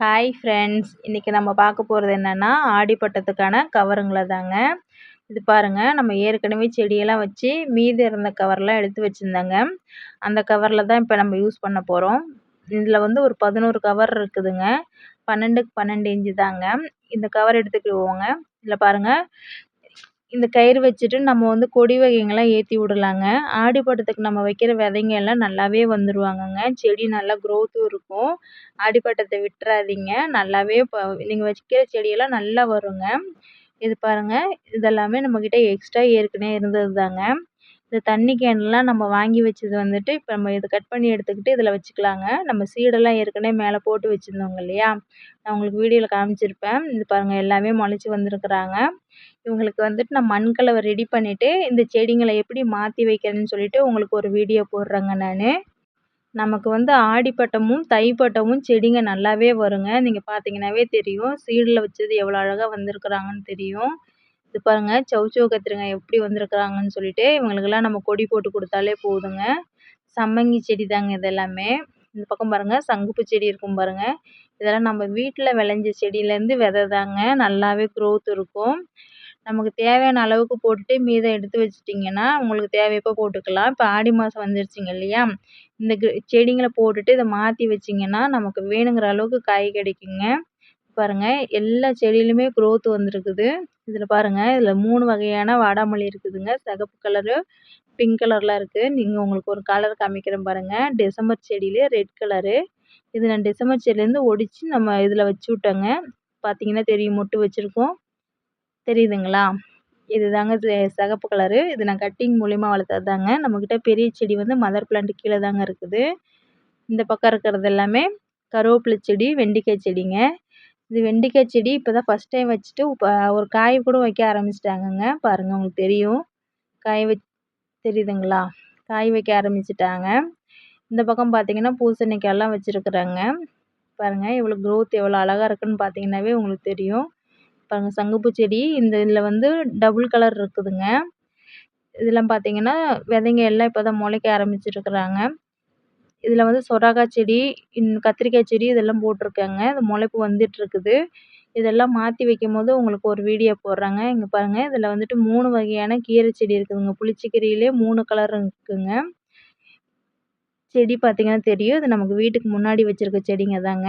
Hi friends இன்றைக்கி நம்ம பார்க்க போகிறது என்னென்னா ஆடிப்பட்டத்துக்கான கவருங்களை தாங்க. இது பாருங்கள் நம்ம ஏற்கனவே செடியெல்லாம் வச்சு மீதி இருந்த கவர்லாம் எடுத்து வச்சுருந்தாங்க. அந்த கவரில் தான் இப்போ நம்ம யூஸ் பண்ண போகிறோம் இதில் வந்து ஒரு பதினோரு கவர் இருக்குதுங்க. பன்னெண்டுக்கு பன்னெண்டு இன்ச்சு தாங்க. இந்த கவர் எடுத்துக்கிடுவோங்க. இதில் பாருங்கள் இந்த கயிறு வச்சுட்டு நம்ம வந்து கொடி வகைங்கள்லாம் ஏற்றி விடலாங்க. ஆடிப்பட்டத்துக்கு நம்ம வைக்கிற விதைங்க எல்லாம் நல்லாவே வந்துருவாங்கங்க. செடி நல்லா க்ரோத்தும் இருக்கும். ஆடிப்பட்டத்தை விட்டுறாதீங்க. நல்லாவே இப்போ நீங்கள் வைக்கிற செடியெல்லாம் நல்லா வருங்க. இது பாருங்கள் இதெல்லாமே நம்மக்கிட்ட எக்ஸ்ட்ரா ஏற்கனவே இருந்தது தாங்க இந்த தண்ணி கேன்லாம் நம்ம வாங்கி வச்சது வந்துட்டு இப்போ நம்ம இதை கட் பண்ணி எடுத்துக்கிட்டு இதில் வச்சுக்கலாங்க. நம்ம சீடெல்லாம் ஏற்கனவே மேலே போட்டு வச்சுருந்தோங்க இல்லையா? நான் உங்களுக்கு வீடியோவில் காமிச்சிருப்பேன். இது பாருங்கள் எல்லாமே முளைச்சி வந்திருக்குறாங்க. இவங்களுக்கு வந்துட்டு நான் மண்கலவை ரெடி பண்ணிவிட்டு இந்த செடிங்களை எப்படி மாற்றி வைக்கிறேன்னு சொல்லிட்டு உங்களுக்கு ஒரு வீடியோ போடுறேங்க நான். நமக்கு வந்து ஆடிப்பட்டமும் தைப்பட்டமும் செடிங்க நல்லாவே வருங்க. நீங்கள் பார்த்தீங்கன்னாவே தெரியும். சீடில் வச்சது எவ்வளோ அழகாக வந்திருக்குறாங்கன்னு தெரியும். இது பாருங்கள் சௌசௌ கத்திரிக்காய் எப்படி வந்திருக்குறாங்கன்னு சொல்லிட்டு இவங்களுக்கெல்லாம் நம்ம கொடி போட்டு கொடுத்தாலே போதுங்க. சம்மங்கி செடி தாங்க இதெல்லாமே இந்த பக்கம் பாருங்கள் சங்குப்பு செடி இருக்கும் பாருங்கள் இதெல்லாம் நம்ம வீட்டில் விளைஞ்ச செடியிலேருந்து விதை தாங்க. நல்லாவே க்ரோத் இருக்கும். நமக்கு தேவையான அளவுக்கு போட்டுட்டு மீதம் எடுத்து வச்சிட்டிங்கன்னா உங்களுக்கு தேவையப்போ போட்டுக்கலாம். இப்போ ஆடி மாதம் வந்துருச்சுங்க இல்லையா? இந்த செடிங்களை போட்டுட்டு இதை மாற்றி வச்சிங்கன்னா நமக்கு வேணுங்கிற அளவுக்கு காய் கிடைக்குங்க. பாருங்கள் எல்லா செடியிலுமே க்ரோத் வந்திருக்குது. இதில் பாருங்கள் இதில் மூணு வகையான வாடாமல்லி இருக்குதுங்க. சிகப்பு கலரு பிங்க் கலரில் இருக்குது நீங்கள் உங்களுக்கு ஒரு கலர் காமிக்கிறேன் பாருங்கள் டிசம்பர் செடியிலே ரெட் கலரு இது நான் டிசம்பர் செடியிலேருந்து ஒடிச்சு நம்ம இதில் வச்சு விட்டோங்க. பார்த்தீங்கன்னா தெரியும். மொட்டு வச்சுருக்கோம். தெரியுதுங்களா? இது தாங்க சிகப்பு கலரு இது நான் கட்டிங் மூலிமா வளர்த்தது தாங்க நம்மக்கிட்ட பெரிய செடி வந்து மதர் பிளான்ட் கீழே தாங்க இருக்குது. இந்த பக்கம் இருக்கிறது எல்லாமே கருவேப்பிலை செடி வெண்டைக்காய் செடிங்க. இது வெண்டைக்காய் செடி இப்போ தான் ஃபஸ்ட் டைம் வச்சுட்டு இப்போ ஒரு காய் கூட வைக்க ஆரம்பிச்சிட்டாங்கங்க. பாருங்கள் உங்களுக்கு தெரியும். காய் வச் தெரியுதுங்களா? காய் வைக்க ஆரம்பிச்சிட்டாங்க. இந்த பக்கம் பார்த்தீங்கன்னா பூசணிக்காயெல்லாம் வச்சுருக்குறாங்க. பாருங்கள் இவ்வளோ க்ரோத் எவ்வளோ அழகாக இருக்குதுன்னு பார்த்தீங்கன்னாவே உங்களுக்கு தெரியும். பாருங்கள் சங்குப்பூ செடி இந்த இதில் வந்து டபுள் கலர் இருக்குதுங்க. இதெல்லாம் பார்த்தீங்கன்னா விதைங்க எல்லாம் இப்போ தான் முளைக்க ஆரம்பிச்சிருக்கிறாங்க. இதுல வந்து சொரக்கா செடி இன் கத்திரிக்காய் செடி இதெல்லாம் போட்டுருக்காங்க. இது முளைப்பு வந்துட்டுருக்குது. இதெல்லாம் மாற்றி வைக்கும்போது உங்களுக்கு ஒரு வீடியோ போடுறாங்க. இங்க பாருங்க. இதுல வந்துட்டு மூணு வகையான கீரை செடி இருக்குதுங்க. புளிச்சக்கீரையிலே மூணு கலர் இருக்குங்க. செடி பார்த்தீங்கன்னா தெரியும். இது நமக்கு வீட்டுக்கு முன்னாடி வச்சிருக்க செடிங்க தாங்க.